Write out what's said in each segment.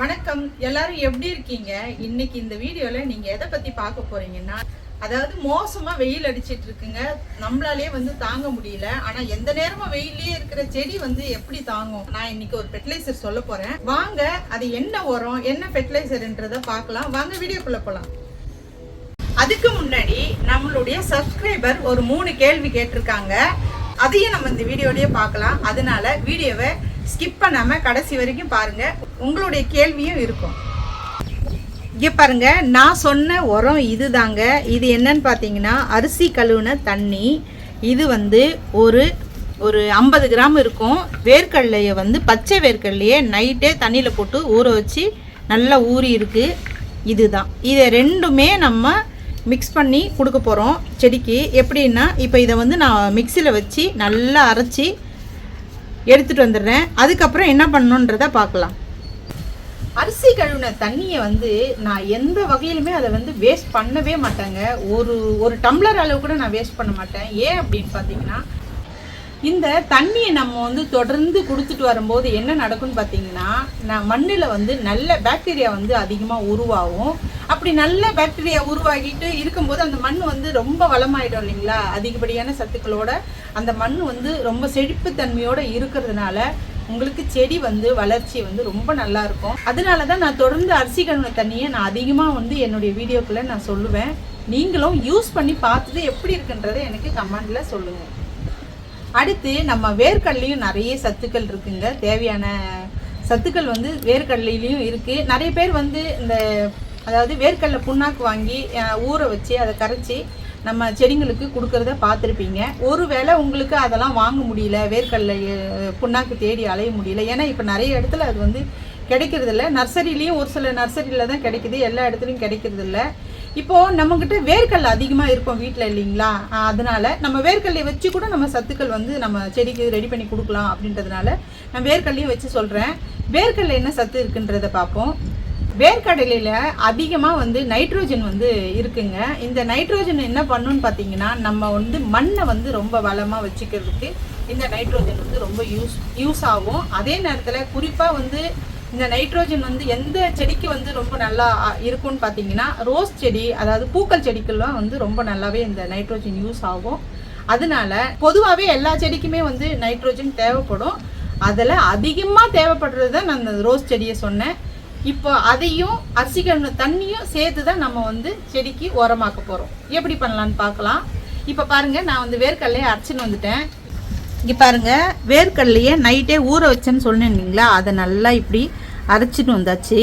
வணக்கம். எல்லாரும் எப்படி இருக்கீங்க? இன்னைக்கு இந்த வீடியோல நீங்க எதை பத்தி பார்க்க போறீங்கன்னா அதாவது மோசமா வெயில் அடிச்சிட்டு இருக்குங்க. நம்மளாலே வந்து தாங்க முடியல. ஆனா எந்த நேரமும் வெயிலே இருக்கிற செடி வந்து எப்படி தாங்கும்? நான் இன்னைக்கு ஒரு ஃபெர்டிலைசர் சொல்ல போறேன். வாங்க அது என்ன உரம் என்ன ஃபெர்டிலைசர்ன்றத பார்க்கலாம். வாங்க வீடியோக்குள்ள போலாம். அதுக்கு முன்னாடி நம்மளுடைய சப்ஸ்கிரைபர் ஒரு மூணு கேள்வி கேட்டிருக்காங்க. அதையும் நம்ம இந்த வீடியோலயே பார்க்கலாம். அதனால வீடியோவை ஸ்கிப் பண்ணாம கடைசி வரைக்கும் பாருங்க. உங்களுடைய கேள்வியும் இருக்கும். இங்கே பாருங்க நான் சொன்ன உரம் இதுதாங்க. இது என்னன்னு பார்த்தீங்கன்னா அரிசி கழுவுன தண்ணி. இது வந்து ஒரு ஒரு ஐம்பது கிராம் இருக்கும். வேர்க்கடலையை வந்து பச்சை வேர்க்கடலையே நைட்டே தண்ணியில் போட்டு ஊற வச்சு நல்லா ஊறி இருக்கு. இதுதான். இதை ரெண்டுமே நம்ம மிக்ஸ் பண்ணி கொடுக்க போகிறோம் செடிக்கு. எப்படின்னா இப்போ இதை வந்து நான் மிக்சியில் வச்சு நல்லா அரைச்சி எடுத்துகிட்டு வந்துடுறேன். அதுக்கப்புறம் என்ன பண்ணணுன்றதை பார்க்கலாம். அரிசி கழுவின தண்ணியை வந்து நான் எந்த வகையிலுமே அதை வந்து வேஸ்ட் பண்ணவே மாட்டேங்க. ஒரு ஒரு டம்ளர் அளவு கூட நான் வேஸ்ட் பண்ண மாட்டேன். ஏன் அப்படின்னு பார்த்தீங்கன்னா இந்த தண்ணியை நம்ம வந்து தொடர்ந்து கொடுத்துட்டு வரும்போது என்ன நடக்கும்னு பார்த்தீங்கன்னா நான் மண்ணில் வந்து நல்ல பாக்டீரியா வந்து அதிகமாக உருவாகும். அப்படி நல்ல பாக்டீரியா உருவாகிட்டு இருக்கும்போது அந்த மண் வந்து ரொம்ப வளமாயிடும் இல்லைங்களா? அதிகப்படியான சத்துக்களோட அந்த மண் வந்து ரொம்ப செழிப்புத்தன்மையோட இருக்கிறதுனால உங்களுக்கு செடி வந்து வளர்ச்சி வந்து ரொம்ப நல்லா இருக்கும் அதனால தான் நான் தொடர்ந்து அரிசி கழுவின தண்ணியை நான் அதிகமாக வந்து என்னுடைய வீடியோக்குள்ள நான் சொல்லுவேன். நீங்களும் யூஸ் பண்ணி பார்த்துட்டு எப்படி இருக்குன்றதை எனக்கு கமெண்டில் சொல்லுங்கள் அடுத்து நம்ம வேர்க்கடலையும் நிறைய சத்துக்கள் இருக்குங்க. தேவையான சத்துக்கள் வந்து வேர்க்கடலையிலையும் இருக்குது நிறைய பேர் வந்து இந்த அதாவது வேர்க்கடலை புண்ணாக்கு வாங்கி ஊற வச்சு அதை கரைச்சி நம்ம செடிங்களுக்கு கொடுக்கறத பார்த்துருப்பீங்க. ஒருவேளை உங்களுக்கு அதெல்லாம் வாங்க முடியல வேர்க்கடலை புண்ணாக்கு தேடி அலைய முடியல. ஏன்னா இப்போ நிறைய இடத்துல அது வந்து கிடைக்கிறதில்ல. நர்சரிலேயும் ஒரு சில நர்சரியில் தான் கிடைக்குது. எல்லா இடத்துலையும் கிடைக்கிறதில்ல. இப்போது நம்மக்கிட்ட வேர்க்கல் அதிகமாக இருக்கும் வீட்டில் இல்லைங்களா? அதனால் அதனால நம்ம வேர்க்கல்லை வச்சு கூட நம்ம சத்துக்கள் வந்து நம்ம செடிக்கு ரெடி பண்ணி கொடுக்கலாம் அப்படின்றதுனால நான் வேர்க்கல்லையும் வச்சு சொல்கிறேன் வேர்க்கல்ல என்ன சத்து இருக்குன்றதை பார்ப்போம். வேர்க்கடலையில் அதிகமாக வந்து நைட்ரோஜன் வந்து இருக்குங்க. இந்த நைட்ரோஜன் என்ன பண்ணுன்னு பார்த்தீங்கன்னா நம்ம வந்து மண்ணை வந்து ரொம்ப வளமாக வச்சுக்கிறதுக்கு இந்த நைட்ரோஜன் வந்து ரொம்ப யூஸ் யூஸ் ஆகும். அதே நேரத்தில் குறிப்பாக வந்து இந்த நைட்ரோஜன் வந்து எந்த செடிக்கு வந்து ரொம்ப நல்லா இருக்கும்னு பார்த்தீங்கன்னா ரோஸ் செடி அதாவது பூக்கள் செடிக்கெல்லாம் வந்து ரொம்ப நல்லாவே இந்த நைட்ரோஜன் யூஸ் ஆகும். அதனால பொதுவாகவே எல்லா செடிக்குமே வந்து நைட்ரோஜன் தேவைப்படும். அதில் அதிகமாக தேவைப்படுறது தான் நான் அந்த ரோஸ் செடியை சொன்னேன். இப்போ அதையும் அரிசி தண்ணியும் சேர்த்து தான் நம்ம வந்து செடிக்கு உரமாக்க போகிறோம் எப்படி பண்ணலான்னு பார்க்கலாம். இப்போ பாருங்கள் நான் வந்து வேர்க்கடலையை அரைச்சின்னு வந்துட்டேன். இங்கே பாருங்க வேர்க்கடலையே நைட்டே ஊற வச்சேன்னு சொன்னேன் இல்லைங்களா? அதை நல்லா இப்படி அரைச்சிட்டு வந்தாச்சு.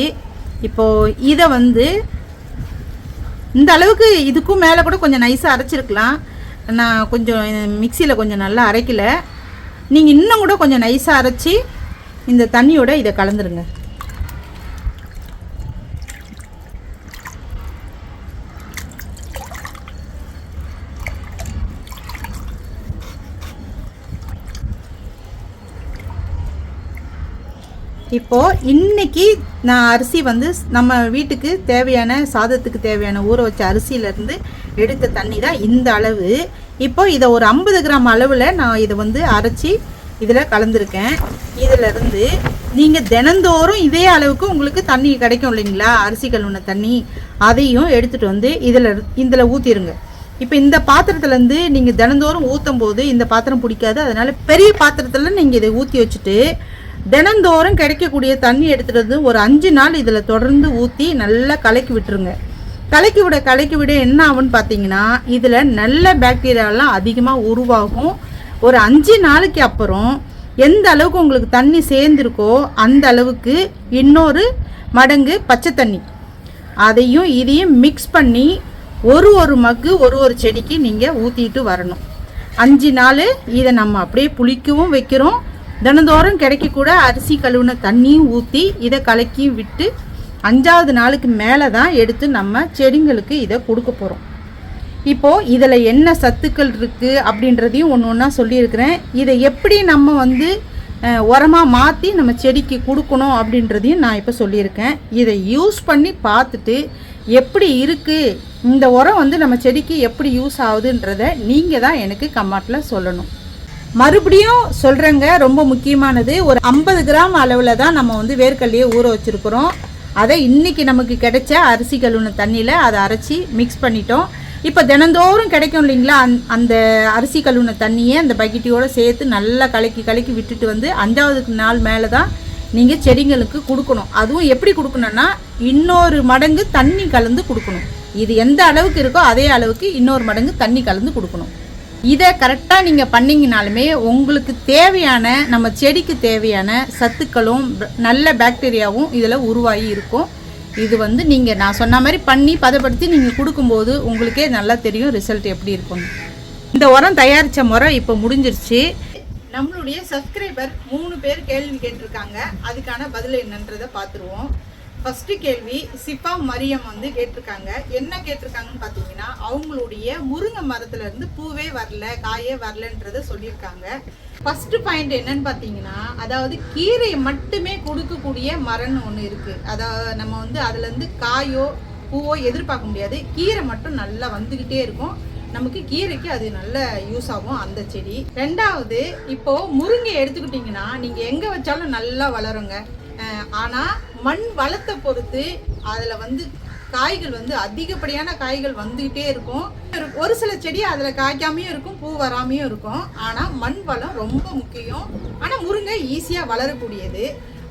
இப்போது இதை வந்து இந்த அளவுக்கு இதுக்கும் மேலே கூட கொஞ்சம் நைஸாக அரைச்சிருக்கலாம். நான் கொஞ்சம் மிக்சியில் கொஞ்சம் நல்லா அரைக்கல. நீங்கள் இன்னும் கூட கொஞ்சம் நைஸாக அரைச்சி இந்த தண்ணியோட இதை கலந்துருங்க. இப்போது இன்றைக்கி நான் அரிசி வந்து நம்ம வீட்டுக்கு தேவையான சாதத்துக்கு தேவையான ஊற வச்ச அரிசியிலேருந்து எடுத்த தண்ணி தான் இந்த அளவு. இப்போது இதை ஒரு ஐம்பது கிராம் அளவில் நான் இதை வந்து அரைச்சி இதில் கலந்துருக்கேன். இதிலிருந்து நீங்கள் தினந்தோறும் இதே அளவுக்கு உங்களுக்கு தண்ணி கிடைக்கும் இல்லைங்களா? அரிசி கழுவுன தண்ணி. அதையும் எடுத்துகிட்டு வந்து இதில் இதில் ஊற்றிடுங்க இப்போ இந்த பாத்திரத்துலேருந்து நீங்கள் தினந்தோறும் ஊற்றும் போது இந்த பாத்திரம் பிடிக்காது. அதனால் பெரிய பாத்திரத்தில் நீங்கள் இதை ஊற்றி வச்சுட்டு தினந்தோறும் கிடைக்கக்கூடிய தண்ணி எடுத்துகிட்டு வந்து ஒரு அஞ்சு நாள் இதில் தொடர்ந்து ஊற்றி நல்லா கலக்கி விட்டுருங்க. கலக்கி விட கலக்கி விட என்ன ஆகும்னு பார்த்தீங்கன்னா இதில் நல்ல பாக்டீரியாலாம் அதிகமாக உருவாகும். ஒரு அஞ்சு நாளைக்கு அப்புறம் எந்த அளவுக்கு உங்களுக்கு தண்ணி சேர்ந்துருக்கோ அந்த அளவுக்கு இன்னொரு மடங்கு பச்சை தண்ணி. அதையும் இதையும் மிக்ஸ் பண்ணி ஒரு ஒரு மக்கு ஒரு ஒரு செடிக்கு நீங்கள் ஊற்றிட்டு வரணும். அஞ்சு நாள் இதை நம்ம அப்படியே புளிக்கவும் வைக்கிறோம். தினந்தோறும் கிடைக்கக்கூட அரிசி கழுவுன தண்ணியும் ஊற்றி இதை கலக்கி விட்டு அஞ்சாவது நாளுக்கு மேலே தான் எடுத்து நம்ம செடிங்களுக்கு இதை கொடுக்க போகிறோம் இப்போது இதில் என்ன சத்துக்கள் இருக்குது அப்படின்றதையும் ஒன்று ஒன்றா சொல்லியிருக்கிறேன். இதை எப்படி நம்ம வந்து உரமாக மாற்றி நம்ம செடிக்கு கொடுக்கணும் அப்படின்றதையும் நான் இப்போ சொல்லியிருக்கேன். இதை யூஸ் பண்ணி பார்த்துட்டு எப்படி இருக்குது இந்த உரம் வந்து நம்ம செடிக்கு எப்படி யூஸ் ஆகுதுன்றத நீங்கள் தான் எனக்கு கம்மாட்டில் சொல்லணும். மறுபடியும் சொல்கிறேங்க ரொம்ப முக்கியமானது. ஒரு ஐம்பது கிராம் அளவில் தான் நம்ம வந்து வேர்க்கல்லையை ஊற வச்சுருக்குறோம். அதை இன்றைக்கி நமக்கு கிடைச்ச அரிசி கழுவுன தண்ணியில் அதை அரைச்சி மிக்ஸ் பண்ணிட்டோம். இப்போ தினந்தோறும் கிடைக்கும் இல்லைங்களா அந்- அந்த அரிசி கழுவுன தண்ணியை அந்த பக்கெட்டியோடு சேர்த்து நல்லா கலக்கி கலக்கி விட்டுட்டு வந்து அஞ்சாவது நாள் மேலே தான் நீங்கள் செடிங்களுக்கு கொடுக்கணும். அதுவும் எப்படி கொடுக்கணும்னா இன்னொரு மடங்கு தண்ணி கலந்து கொடுக்கணும். இது எந்த அளவுக்கு இருக்கோ அதே அளவுக்கு இன்னொரு மடங்கு தண்ணி கலந்து கொடுக்கணும். இதை கரெக்டாக நீங்கள் பண்ணிங்கனாலுமே உங்களுக்கு தேவையான நம்ம செடிக்கு தேவையான சத்துக்களும் நல்ல பாக்டீரியாவும் இதில் உருவாகி இருக்கும். இது வந்து நீங்கள் நான் சொன்ன மாதிரி பண்ணி பதப்படுத்தி நீங்கள் கொடுக்கும்போது உங்களுக்கே நல்லா தெரியும் ரிசல்ட் எப்படி இருக்கும் இந்த உரம் தயாரித்த முறை இப்போ முடிஞ்சிருச்சு. நம்மளுடைய சப்ஸ்கிரைபர் மூணு பேர் கேள்வி கேட்டிருக்காங்க. அதுக்கான பதில் என்னன்றதை பார்த்துருவோம். ஃபஸ்ட்டு கேள்வி சிப்பா மரியம் வந்து கேட்டிருக்காங்க. என்ன கேட்டிருக்காங்கன்னு பார்த்தீங்கன்னா அவங்களுடைய முருங்கை மரத்துலேருந்து பூவே வரல காயே வரலன்றத சொல்லியிருக்காங்க. ஃபர்ஸ்ட் பாயிண்ட் என்னன்னு பார்த்தீங்கன்னா அதாவது கீரையை மட்டுமே கொடுக்கக்கூடிய மரம்னு ஒன்று இருக்குது அதாவது நம்ம வந்து அதுலேருந்து காயோ பூவோ எதிர்பார்க்க முடியாது. கீரை மட்டும் நல்லா வந்துக்கிட்டே இருக்கும். நமக்கு கீரைக்கு அது நல்ல யூஸ் ஆகும் அந்த செடி. ரெண்டாவது இப்போ முருங்கை எடுத்துக்கிட்டிங்கன்னா நீங்கள் எங்கே வச்சாலும் நல்லா வளருங்க. ஆனால் மண் வளத்தை பொறுத்து அதில் வந்து காய்கள் வந்து அதிகப்படியான காய்கள் வந்துகிட்டே இருக்கும். ஒரு சில செடி அதில் காய்க்காமையும் இருக்கும் பூ வராமையும் இருக்கும். ஆனால் மண் வளம் ரொம்ப முக்கியம். ஆனால் முருங்கை ஈஸியாக வளரக்கூடியது.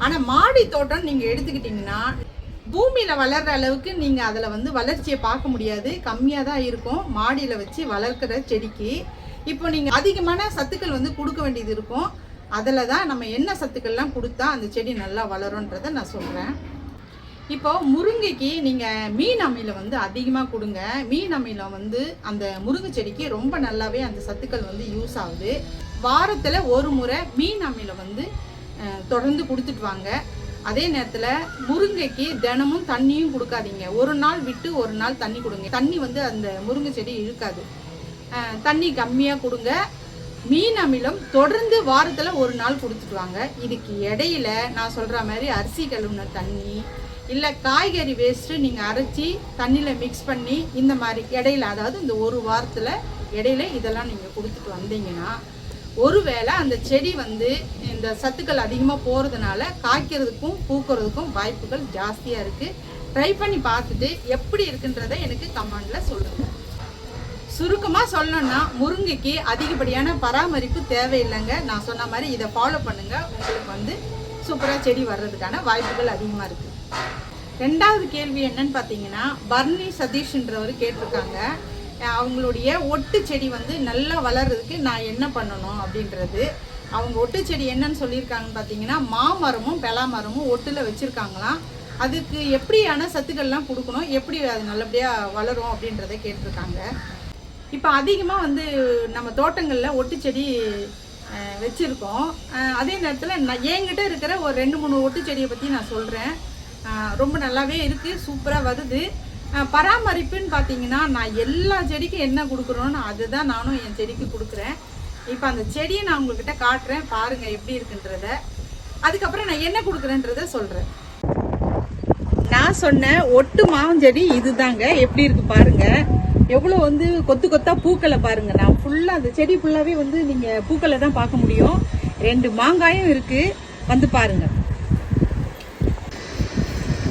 ஆனால் மாடி தோட்டம் நீங்கள் எடுத்துக்கிட்டிங்கன்னா பூமியில் வளர்கிற அளவுக்கு நீங்கள் அதில் வந்து வளர்ச்சியை பார்க்க முடியாது. கம்மியாக தான் இருக்கும் மாடியில் வச்சு வளர்க்கிற செடிக்கு. இப்போ நீங்கள் அதிகமான சத்துக்கள் வந்து கொடுக்க வேண்டியது இருக்கும். அதில் தான் நம்ம என்ன சத்துக்கள்லாம் கொடுத்தா அந்த செடி நல்லா வளரும்ன்றதை நான் சொல்கிறேன் இப்போ முருங்கைக்கு நீங்கள் மீன் அமிலம் வந்து அதிகமாக கொடுங்க. மீன் அமிலம் வந்து அந்த முருங்கை செடிக்கு ரொம்ப நல்லாவே அந்த சத்துக்கள் வந்து யூஸ் ஆகுது. வாரத்தில் ஒரு முறை மீன் அமிலம் வந்து தொடர்ந்து கொடுத்துட்டு வாங்க. அதே நேரத்தில் முருங்கைக்கு தினமும் தண்ணியும் கொடுக்காதீங்க. ஒரு நாள் விட்டு ஒரு நாள் தண்ணி கொடுங்க. தண்ணி வந்து அந்த முருங்கை செடி இழுக்காது. தண்ணி கம்மியாக கொடுங்க. மீன் அமிலம் தொடர்ந்து வாரத்தில் ஒரு நாள் கொடுத்துட்டு வாங்க இதுக்கு இடையில நான் சொல்கிற மாதிரி அரிசி கழுவுன தண்ணி இல்லை காய்கறி வேஸ்ட்டு நீங்கள் அரைச்சி தண்ணியில் மிக்ஸ் பண்ணி இந்த மாதிரி இடையில அதாவது இந்த ஒரு வாரத்தில் இடையில இதெல்லாம் நீங்கள் கொடுத்துட்டு வந்தீங்கன்னா ஒருவேளை அந்த செடி வந்து இந்த சத்துக்கள் அதிகமாக போகிறதுனால காய்க்கிறதுக்கும் பூக்கிறதுக்கும் வாய்ப்புகள் ஜாஸ்தியாக இருக்குது ட்ரை பண்ணி பார்த்துட்டு எப்படி இருக்குன்றதை எனக்கு கமெண்டில் சொல்லுங்கள் சுருக்கமாக சொல்லணும்னா முருங்கைக்கு அதிகப்படியான பராமரிப்பு தேவையில்லைங்க. நான் சொன்ன மாதிரி இதை ஃபாலோ பண்ணுங்கள் உங்களுக்கு வந்து சூப்பராக செடி வர்றதுக்கான வாய்ப்புகள் அதிகமாக இருக்குது ரெண்டாவது கேள்வி என்னன்னு பார்த்தீங்கன்னா பர்னி சதீஷ்ன்றவர் கேட்டிருக்காங்க. அவங்களுடைய ஒட்டு செடி வந்து நல்லா வளர்றதுக்கு நான் என்ன பண்ணணும் அப்படின்றது. அவங்க ஒட்டு செடி என்னன்னு சொல்லியிருக்காங்கன்னு பார்த்தீங்கன்னா மாமரமும் பெலாமரமும் ஒட்டில் வச்சுருக்காங்களாம். அதுக்கு எப்படியான சத்துக்கள்லாம் கொடுக்கணும்? எப்படி அது நல்லபடியாக வளரும் அப்படின்றத கேட்டிருக்காங்க. இப்போ அதிகமாக வந்து நம்ம தோட்டங்களில் ஒட்டு செடி வச்சுருக்கோம். அதே நேரத்தில் நான் என்கிட்ட இருக்கிற ஒரு ரெண்டு மூணு ஒட்டு செடியை பற்றி நான் சொல்கிறேன் ரொம்ப நல்லாவே இருக்குது சூப்பராக வருது. பராமரிப்புன்னு பார்த்தீங்கன்னா நான் எல்லா செடிக்கும் என்ன கொடுக்குறோன்னு அதுதான் நானும் என் செடிக்கு கொடுக்குறேன். இப்போ அந்த செடியை நான் உங்ககிட்ட காட்டுறேன் பாருங்கள் எப்படி இருக்குன்றத. அதுக்கப்புறம் நான் என்ன கொடுக்குறேன்றத சொல்கிறேன் நான் சொன்ன ஒட்டு மாவஞ்செடி இதுதாங்க. எப்படி இருக்கு பாருங்கள் எவ்வளோ வந்து கொத்து கொத்தா பூக்களை பாருங்க. நான் ஃபுல்லாக அந்த செடி ஃபுல்லாகவே வந்து நீங்கள் பூக்களை தான் பார்க்க முடியும். ரெண்டு மாங்காயும் இருக்குது வந்து பாருங்கள்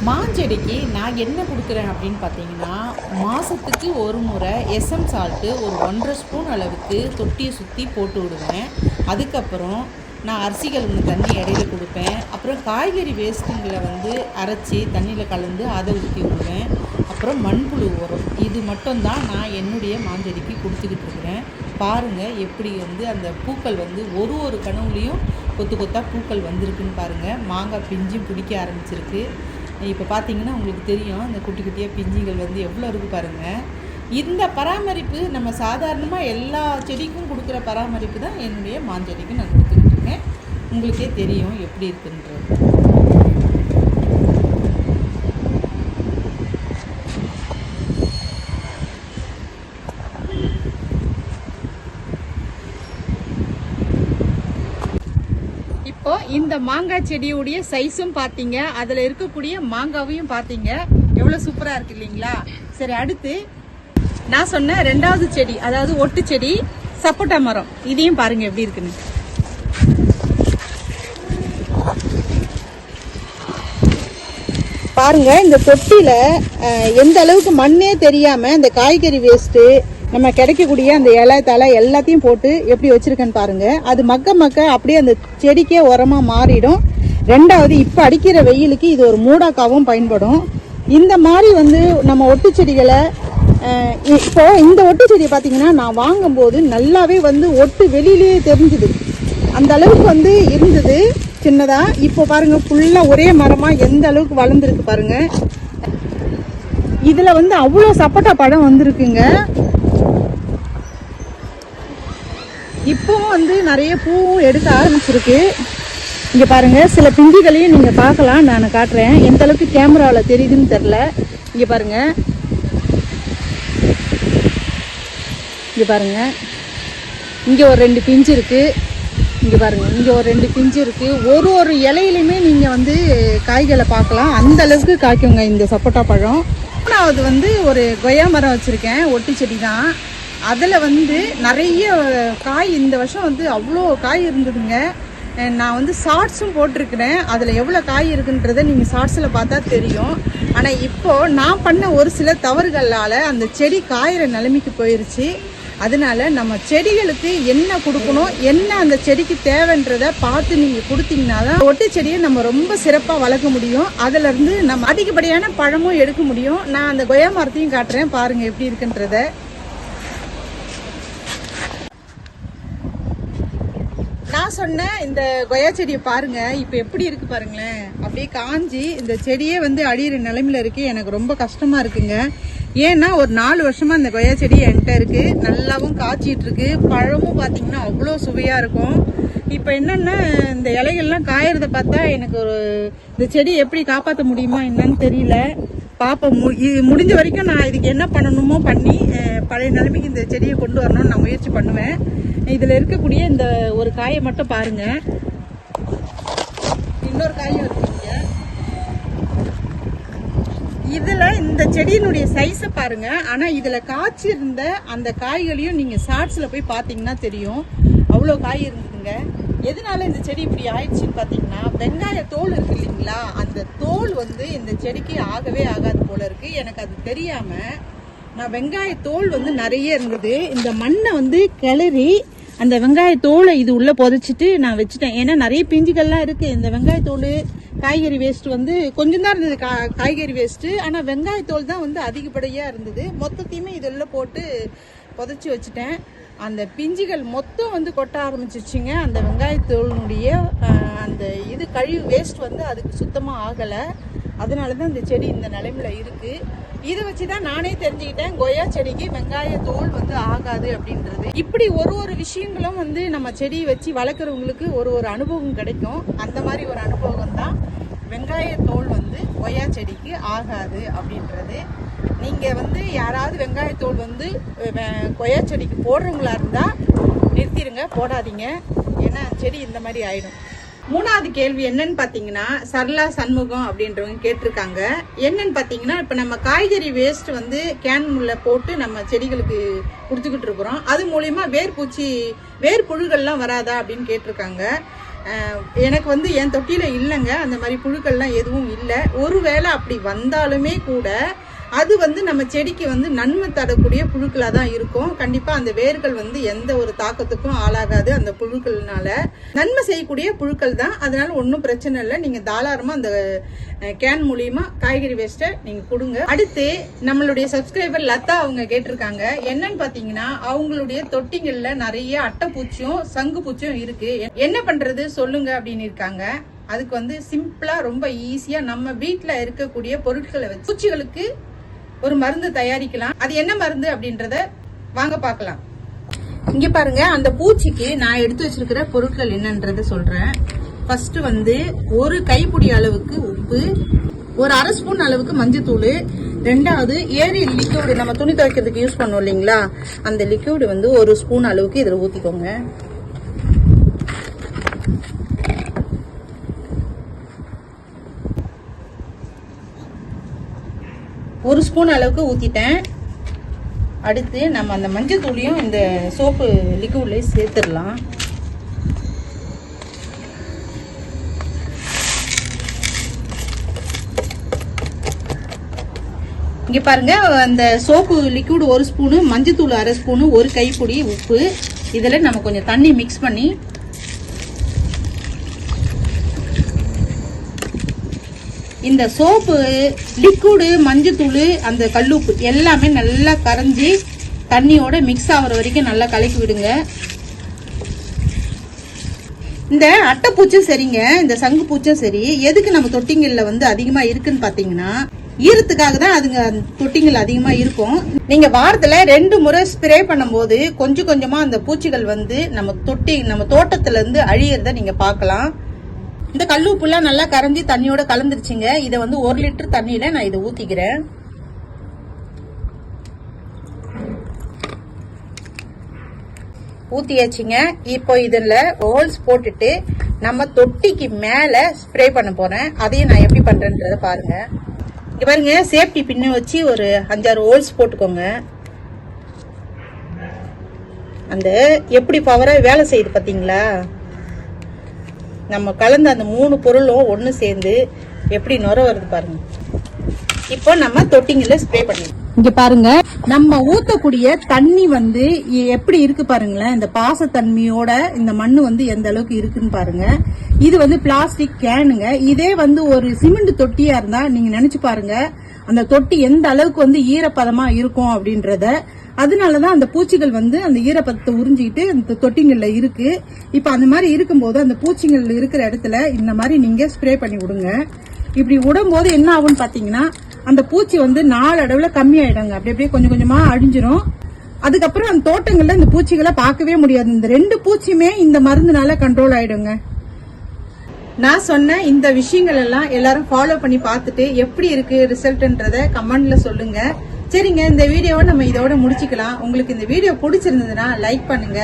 மாஞ்செடிக்கு நான் என்ன கொடுக்குறேன் அப்படின்னு பார்த்தீங்கன்னா மாதத்துக்கு ஒரு முறை எஸ்எம் சால்ட்டு ஒரு ஒன்றரை ஸ்பூன் அளவுக்கு தொட்டியை சுற்றி போட்டு விடுவேன். அதுக்கப்புறம் நான் அரிசிகள் கழுவுன தண்ணி இடையில கொடுப்பேன். அப்புறம் காய்கறி வேஸ்ட்டுங்களை வந்து அரைச்சி தண்ணியில் கலந்து அதை ஊற்றி விடுவேன். அப்புறம் மண்புழு உரம். இது மட்டும்தான் நான் என்னுடைய மாஞ்செடிக்கு கொடுத்துக்கிட்டு இருக்கிறேன். பாருங்கள் எப்படி வந்து அந்த பூக்கள் வந்து ஒரு ஒரு கனவுலேயும் கொத்து கொத்தாக பூக்கள் வந்திருக்குன்னு பாருங்கள் மாங்காய் பிஞ்சும் பிடிக்க ஆரம்பிச்சிருக்கு. இப்போ பார்த்தீங்கன்னா உங்களுக்கு தெரியும் அந்த குட்டி குட்டியாக பிஞ்சுகள் வந்து எவ்வளோ இருக்குது பாருங்கள் இந்த பராமரிப்பு நம்ம சாதாரணமாக எல்லா செடிக்கும் கொடுக்குற பராமரிப்பு தான் என்னுடைய மாஞ்செடிக்கு நான் கொடுத்துக்கிட்டு இருக்கேன். உங்களுக்கே தெரியும் எப்படி இருக்குன்றது இப்போ இந்த மாங்காய் செடியுடைய சைஸும் பார்த்தீங்க. அதில் இருக்கக்கூடிய மாங்காவையும் பார்த்தீங்க. எவ்வளோ சூப்பராக இருக்கு இல்லைங்களா? சரி அடுத்து நான் சொன்ன ரெண்டாவது செடி அதாவது ஒட்டு செடி சப்போட்டா மரம். இதையும் பாருங்க எப்படி இருக்குன்னு. பாருங்க இந்த தொட்டியில எந்த அளவுக்கு மண்ணே தெரியாம இந்த காய்கறி வேஸ்ட்டு நம்ம கிடைக்கக்கூடிய அந்த இலை தலை எல்லாத்தையும் போட்டு எப்படி வச்சிருக்கேன்னு பாருங்கள் அது மக்க மக்க அப்படியே அந்த செடிக்கே உரமாக மாறிடும். ரெண்டாவது இப்போ அடிக்கிற வெயிலுக்கு இது ஒரு மூடாக்காவும் பயன்படும். இந்த மாதிரி வந்து நம்ம ஒட்டு செடிகளை இப்போது இப்போ இந்த ஒட்டு செடியை பார்த்தீங்கன்னா நான் வாங்கும்போது நல்லாவே வந்து ஒட்டு வெளியிலேயே தெரிஞ்சுது. அந்த அளவுக்கு வந்து இருந்தது சின்னதாக இப்போ பாருங்கள் ஃபுல்லாக ஒரே மரமாக எந்த அளவுக்கு வளர்ந்துருக்கு பாருங்க. இதில் வந்து அவ்வளோ சப்போட்டா பழம் வந்திருக்குங்க. இப்போவும் வந்து நிறைய பூவும் எடுக்க ஆரம்பிச்சிருக்கு. இங்கே பாருங்கள் சில பிஞ்சுகளையும் நீங்கள் பார்க்கலாம் நான் காட்டுறேன். எந்த அளவுக்கு கேமராவில் தெரியுதுன்னு தெரில இங்கே பாருங்கள் இங்கே பாருங்கள் இங்கே ஒரு ரெண்டு பிஞ்சு இருக்குது இங்கே பாருங்கள் இங்கே ஒரு ரெண்டு பிஞ்சு இருக்குது ஒரு ஒரு இலையிலையுமே நீங்கள் வந்து காய்களை பார்க்கலாம். அந்த அளவுக்கு காய்க்குங்க இந்த சப்போட்டா பழம். மூணாவது வந்து ஒரு கொய்யா மரம் வச்சுருக்கேன். ஒட்டி செடி தான். அதில் வந்து நிறைய காய் இந்த வருஷம் வந்து அவ்வளோ காய் இருந்ததுங்க. நான் வந்து ஷார்ட்ஸும் போட்டிருக்கிறேன். அதில் எவ்வளோ காய் இருக்குன்றதை நீங்கள் ஷார்ட்ஸில் பார்த்தா தெரியும். ஆனால் இப்போது நான் பண்ண ஒரு சில தவறுகளால் அந்த செடி காயிற நிலைமைக்கு போயிருச்சு. அதனால நம்ம செடிகளுக்கு என்ன கொடுக்கணும் என்ன அந்த செடிக்கு தேவைன்றதை பார்த்து நீங்கள் கொடுத்தீங்கன்னா தான் ஒட்டு செடியை நம்ம ரொம்ப சிறப்பாக வளர்க்க முடியும். அதுலேருந்து நம்ம அதிகப்படியான பழமும் எடுக்க முடியும். நான் அந்த கொய்யா மரத்தையும் காட்டுறேன் பாருங்கள் எப்படி இருக்குன்றத. நான் சொன்ன இந்த கொய்யா செடியை பாருங்க. இப்போ எப்படி இருக்கு பாருங்களேன். அப்படியே காஞ்சி இந்த செடியே வந்து அழியிற நிலைமையில இருக்கு. எனக்கு ரொம்ப கஷ்டமா இருக்குங்க. ஏன்னா ஒரு நாலு வருஷமா இந்த கொய்யா செடி என்கிட்ட இருக்கு. நல்லாவும் காய்ச்சிட்டு இருக்கு. பழமும் பார்த்தீங்கன்னா அவ்வளோ சுவையா இருக்கும். இப்போ என்னன்னா இந்த இலைகள்லாம் காயறத பார்த்தா எனக்கு ஒரு இந்த செடி எப்படி காப்பாற்ற முடியுமா என்னன்னு தெரியல. பாப்போம். மு- முடிஞ்ச வரைக்கும் நான் இதுக்கு என்ன பண்ணணுமோ பண்ணி பழைய நிலைமைக்கு இந்த செடியை கொண்டு வரணும்னு நான் முயற்சி பண்ணுவேன். இதில் இருக்கக்கூடிய இந்த ஒரு காயை மட்டும் பாருங்க. இன்னொரு காயும் இருக்குங்க இதில் இந்த செடியினுடைய சைஸை பாருங்க. ஆனால் இதில் காய்ச்சிருந்த அந்த காய்களையும் நீங்கள் ஷார்ட்ஸில் போய் பார்த்தீங்கன்னா தெரியும். அவ்வளோ காய் இருந்ததுங்க எதனால இந்த செடி இப்படி ஆயிடுச்சுன்னு பார்த்தீங்கன்னா வெங்காய தோல் இருக்கு இல்லைங்களா? அந்த தோல் வந்து இந்த செடிக்கு ஆகவே ஆகாது போல இருக்கு. எனக்கு அது தெரியாமல் நான் வெங்காய தோல் வந்து நிறைய இருந்தது. இந்த மண்ணை வந்து கிளறி அந்த வெங்காய தோலை இது உள்ள புதைச்சிட்டு நான் வச்சுட்டேன். ஏன்னா நிறைய பிஞ்சுகள்லாம் இருக்கு. இந்த வெங்காய தோல் காய்கறி வேஸ்ட் வந்து கொஞ்சம் தான் இருந்தது. கா- காய்கறி வேஸ்ட்டு ஆனால் வெங்காயத்தோல் தான் வந்து அதிகப்படியாக இருந்தது. மொத்தத்தையுமே இதெல்லாம் போட்டு புதைச்சி வச்சுட்டேன். அந்த பிஞ்சுகள் மொத்தம் வந்து கொட்ட ஆரம்பிச்சிச்சுங்க அந்த வெங்காயத்தோலினுடைய அந்த இது கழிவு வேஸ்ட் வந்து அதுக்கு சுத்தமாக ஆகலை. அதனால தான் இந்த செடி இந்த நிலைமையில இருக்கு. இதை வச்சு தான் நானே தெரிஞ்சுக்கிட்டேன் கொய்யா செடிக்கு வெங்காய தோல் வந்து ஆகாது அப்படின்றது. இப்படி ஒரு ஒரு விஷயங்களும் வந்து நம்ம செடி வச்சு வளர்க்குறவங்களுக்கு ஒரு ஒரு அனுபவம் கிடைக்கும். அந்த மாதிரி ஒரு அனுபவம் தான் வெங்காய தோல் வந்து கொய்யா செடிக்கு ஆகாது அப்படின்றது. நீங்கள் வந்து யாராவது வெங்காயத்தோல் வந்து கொய்யா செடிக்கு போடுறவங்களா இருந்தால் நிறுத்திடுங்க போடாதீங்க. ஏன்னா செடி இந்த மாதிரி ஆயிடும். மூணாவது கேள்வி என்னன்னு பாத்தீங்கன்னா சரளா சண்முகம் அப்படின்றவங்க கேட்டிருக்காங்க. என்னன்னு பாத்தீங்கன்னா இப்ப நம்ம காய்கறி வேஸ்ட் வந்து கேன் உள்ள போட்டு நம்ம செடிகளுக்கு கொடுத்துக்கிட்டு இருக்கிறோம். அது மூலியமா வேர்பூச்சி வேர் புழுக்கள்லாம் வராதா அப்படின்னு கேட்டிருக்காங்க. எனக்கு வந்து என் தொட்டியில இல்லைங்க. அந்த மாதிரி புழுக்கள்லாம் எதுவும் இல்லை. ஒருவேளை அப்படி வந்தாலுமே கூட அது வந்து நம்ம செடிக்கு வந்து நன்மை தரக்கூடிய புழுக்களாக தான் இருக்கும். கண்டிப்பாக அந்த வேர்கள் வந்து எந்த ஒரு தாக்கத்துக்கும் ஆளாகாது அந்த புழுக்கள்னால. நன்மை செய்யக்கூடிய புழுக்கள் தான். அதனால ஒன்றும் பிரச்சனை இல்லை. நீங்கள் தாராளமாக அந்த கேன் மூலியமா காய்கறி வேஸ்ட்டை நீங்கள் கொடுங்க. அடுத்து நம்மளுடைய சப்ஸ்கிரைபர் லதா அவங்க கேட்டிருக்காங்க. என்னன்னு பார்த்தீங்கன்னா அவங்களுடைய தொட்டிங்களில் நிறைய அட்டைப்பூச்சியும் சங்கு பூச்சியும் இருக்கு. என்ன பண்ணுறது சொல்லுங்க அப்படின்னு இருக்காங்க. அதுக்கு வந்து சிம்பிளா ரொம்ப ஈஸியா நம்ம வீட்டில் இருக்கக்கூடிய பொருட்களை வச்சு பூச்சிகளுக்கு ஒரு மருந்து தயாரிக்கலாம். அது என்ன மருந்து அப்படின்றத வாங்க பார்க்கலாம். இங்க பாருங்க அந்த பூச்சிக்கு நான் எடுத்து வச்சிருக்கிற பொருட்கள் என்னன்றத சொல்றேன். ஃபர்ஸ்ட் வந்து ஒரு கைப்பிடி அளவுக்கு உப்பு ஒரு அரை ஸ்பூன் அளவுக்கு மஞ்சத்தூள் ரெண்டாவது ஏரி லிக்யூடு நம்ம துணி துவைக்கிறதுக்கு யூஸ் பண்ணுவோம் இல்லைங்களா? அந்த லிக்யூடு வந்து ஒரு ஸ்பூன் அளவுக்கு இதில் ஊற்றிக்கோங்க ஒரு ஸ்பூன் அளவுக்கு ஊற்றிட்டேன் அடுத்து நம்ம அந்த மஞ்சள் தூளியும் இந்த சோப்பு லிக்விட்லேயே சேர்த்துடலாம். இங்கே பாருங்கள் அந்த சோப்பு லிக்விட் ஒரு ஸ்பூனு மஞ்சத்தூள் அரை ஸ்பூனு ஒரு கைப்பொடி உப்பு. இதில் நம்ம கொஞ்சம் தண்ணி மிக்ஸ் பண்ணி இந்த சோப்பு லிக்விடு மஞ்சத்தூள் அந்த கல்லுப்பு எல்லாமே நல்லா கரைஞ்சி தண்ணியோட மிக்ஸ் ஆகிற வரைக்கும் நல்லா கலக்கி விடுங்க. இந்த அட்டைப்பூச்சும் சரிங்க. இந்த சங்கு பூச்சும் சரி. எதுக்கு நம்ம தொட்டிங்களில் வந்து அதிகமாக இருக்குன்னு பார்த்தீங்கன்னா ஈரத்துக்காக தான் அதுங்க அந்த தொட்டிங்கள் அதிகமாக இருக்கும். நீங்கள் வாரத்தில் ரெண்டு முறை ஸ்ப்ரே பண்ணும்போது கொஞ்சம் கொஞ்சமாக அந்த பூச்சிகள் வந்து நம்ம தொட்டி நம்ம தோட்டத்துலேருந்து அழியிறத நீங்கள் பார்க்கலாம். இந்த கல்லுப்புலாம் நல்லா கரைஞ்சி தண்ணியோட கலந்துருச்சுங்க. இதை வந்து ஒரு லிட்டர் தண்ணியில நான் இதை ஊத்திக்கிறேன். ஊத்தியாச்சுங்க. இப்போ இதில் ஹோல்ஸ் போட்டுட்டு நம்ம தொட்டிக்கு மேலே ஸ்ப்ரே பண்ண போகிறேன் அதையும் நான் எப்படி பண்ணுறேன்றதை பாருங்கள் இங்கே பாருங்க சேஃப்டி பின்னு வச்சு ஒரு அஞ்சாறு ஹோல்ஸ் போட்டுக்கோங்க. அந்த எப்படி பவராக வேலை செய்யுது பார்த்தீங்களா நம்ம கலந்த அந்த மூணு பொருளும் ஒன்று சேர்ந்து எப்படி நுர வருது பாருங்க. இப்போ நம்ம தொட்டிங்கள ஸ்ப்ரே பண்ணிடுவோம் இங்க பாருங்க நம்ம ஊத்தக்கூடிய தண்ணி வந்து எப்படி இருக்கு பாருங்களேன்? இந்த பாசத்தன்மையோட இந்த மண்ணு வந்து எந்த அளவுக்கு இருக்குன்னு பாருங்க. இது வந்து பிளாஸ்டிக் கேனுங்க இதே வந்து ஒரு சிமெண்ட் தொட்டியா இருந்தா நீங்க நினைச்சு பாருங்க அந்த தொட்டி எந்த அளவுக்கு வந்து ஈரப்பதமா இருக்கும் அப்படின்றத அதனால தான் அந்த பூச்சிகள் வந்து அந்த ஈரப்பதத்தை உறிஞ்சிக்கிட்டு அந்த தொட்டிங்களில் இருக்கு. இப்போ அந்த மாதிரி இருக்கும்போது அந்த பூச்சிகள் இருக்கிற இடத்துல இந்த மாதிரி நீங்கள் ஸ்ப்ரே பண்ணி விடுங்க. இப்படி விடும்போது என்ன ஆகும்னு பார்த்தீங்கன்னா அந்த பூச்சி வந்து நாளடைவுல கம்மியாயிடுங்க. அப்படி அப்படியே கொஞ்சம் கொஞ்சமாக அழிஞ்சிரும். அதுக்கப்புறம் அந்த தோட்டங்களில் இந்த பூச்சிகளை பார்க்கவே முடியாது. இந்த ரெண்டு பூச்சியுமே இந்த மருந்துனால கண்ட்ரோல் ஆயிடுங்க. நான் சொன்ன இந்த விஷயங்கள் எல்லாம் எல்லாரும் ஃபாலோ பண்ணி பார்த்துட்டு எப்படி இருக்கு ரிசல்ட்ன்றத கமெண்ட்ல சொல்லுங்க. சரிங்க இந்த வீடியோவை நம்ம இதோட முடிச்சுக்கலாம். உங்களுக்கு இந்த வீடியோ பிடிச்சிருந்ததுன்னா லைக் பண்ணுங்க.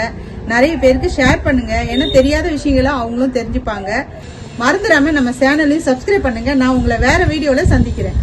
நிறைய பேருக்கு ஷேர் பண்ணுங்க. ஏன்னா தெரியாத விஷயங்களை அவங்களும் தெரிஞ்சுப்பாங்க. மறந்துடாம நம்ம சேனலையும் சப்ஸ்கிரைப் பண்ணுங்க. நான் உங்களை வேற வீடியோல சந்திக்கிறேன்.